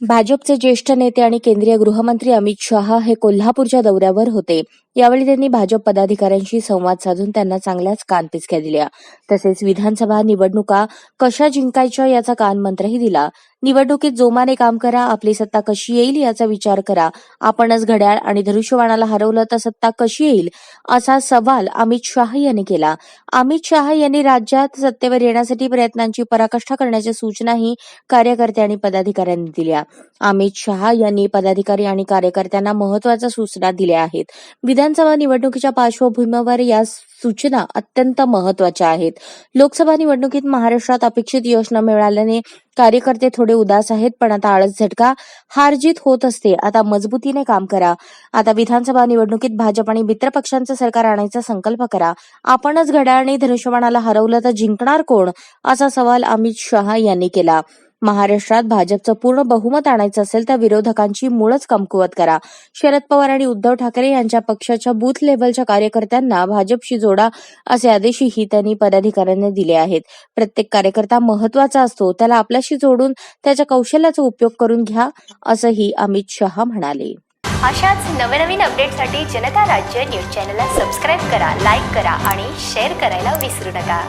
भाजपचे ज्येष्ठ नेते आणि केंद्रीय गृहमंत्री अमित शहा हे कोल्हापूरच्या दौऱ्यावर होते. यावेळी त्यांनी भाजप पदाधिकाऱ्यांशी संवाद साधून त्यांना चांगल्याच कानपिचक्या दिल्या. तसेच विधानसभा निवडणुका कशा जिंकायच्या याचा कानमंत्रही दिला. निवडणुकीत जोमाने काम करा आपली सत्ता कशी येईल याचा विचार करा. आपणच घड्याळ आणि धनुष्यबाणाला हरवलं तर सत्ता कशी येईल? असा सवाल अमित शाह यांनी केला. अमित शाह यांनी राज्यात सत्तेवर येण्यासाठी प्रयत्नांची पराकाष्ठा करण्याच्या सूचनाही कार्यकर्ते आणि पदाधिकाऱ्यांनी दिल्या. अमित शहा यांनी पदाधिकारी आणि कार्यकर्त्यांना महत्त्वाच्या सूचना दिल्या आहेत. विधान विधानसभा निवडणुकीच्या पार्श्वभूमीवर या सूचना अत्यंत महत्त्वाच्या आहेत. लोकसभा निवडणुकीत महाराष्ट्रात अपेक्षित यश न मिळाल्याने कार्यकर्ते थोडे उदास आहेत पण आता आळस झटका हारजीत होत असते. आता मजबूतीने काम करा. आता विधानसभा निवडणुकीत भाजप आणि मित्रपक्षांचं सरकार आणायचा संकल्प करा. आपणच घड्याळ आणि धनुष्यबाणाला हरवलं तर जिंकणार कोण? असा सवाल अमित शहा यांनी केला. महाराष्ट्रात भाजपचं पूर्ण बहुमत आणायचं असेल तर विरोधकांची मूळच कमकुवत करा. शरद पवार आणि उद्धव ठाकरे यांच्या पक्षाच्या बूथ लेव्हलच्या कार्यकर्त्यांना भाजपशी जोडा असे आदेशही त्यांनी पदाधिकाऱ्यांना दिले आहेत. प्रत्येक कार्यकर्ता महत्त्वाचा असतो त्याला आपल्याशी जोडून त्याच्या कौशल्याचा उपयोग करून घ्या असंही अमित शहा म्हणाले. अशाच नवनवीन अपडेटसाठी जनता राज्य न्यूज चॅनलला सबस्क्राईब करा लाईक करा आणि शेअर करायला विसरू नका.